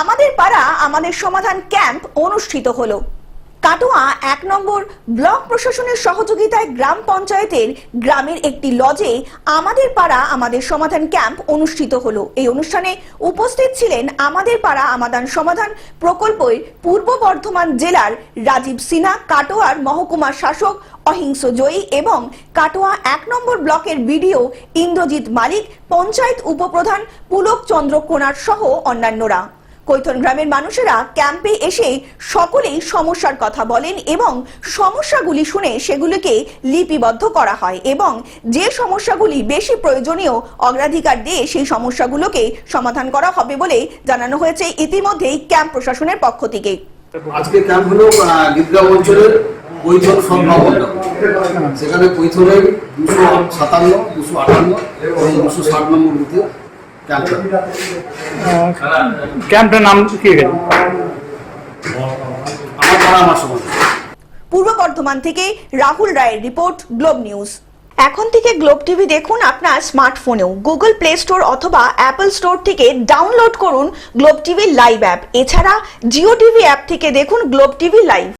আমাদের পাড়া আমাদের সমাধান ক্যাম্প অনুষ্ঠিত হলো। কাটোয়া এক নম্বর ব্লক প্রশাসনের সহযোগিতায় গ্রাম পঞ্চায়েতের গ্রামের একটি লজে আমাদের পাড়া আমাদের সমাধান ক্যাম্প অনুষ্ঠিত হলো। এই অনুষ্ঠানে উপস্থিত ছিলেন আমাদের পাড়া আমাদান সমাধান প্রকল্পের পূর্ব বর্ধমান জেলার রাজীব সিনহা, কাটোয়ার মহকুমা শাসক অহিংস জয়ী এবং কাটোয়া এক নম্বর ব্লকের বিডিও ইন্দ্রজিৎ মালিক, পঞ্চায়েত উপপ্রধান পুলক চন্দ্র কোনার সহ অন্যান্যরা। কৈথন গ্রামের মানুষেরা ক্যাম্পে এসে সকলেই সমস্যার কথা বলেন এবং সমস্যাগুলি শুনে সেগুলিকে লিপিবদ্ধ করা হয় এবং যে সমস্যাগুলি বেশি প্রয়োজনীয় অগ্রাধিকার দিয়ে সেই সমস্যাগুলোকে সমাধান করা হবে বলে জানানো হয়েছে ইতিমধ্যেই ক্যাম্প প্রশাসনের পক্ষ থেকে। আজকে ক্যাম্প হলো গীতগাঁও অঞ্চলের কৈথন সংগ্রাম সেখানে কৈথনের দুশো সাতান্ন, দুশো আটান্ন এবং দুশো ষাট নম্বর বুথে ক্যাম্পটার নাম কি সমাজ পূর্ব বর্ধমান থেকে রাহুল রায়ের রিপোর্ট গ্লোব নিউজ। এখন থেকে গ্লোব টিভি দেখুন আপনার স্মার্টফোনেও। গুগল প্লে স্টোর অথবা অ্যাপল স্টোর থেকে ডাউনলোড করুন গ্লোব টিভি লাইভ অ্যাপ। এছাড়া জিও টিভি অ্যাপ থেকে দেখুন গ্লোব টিভি লাইভ।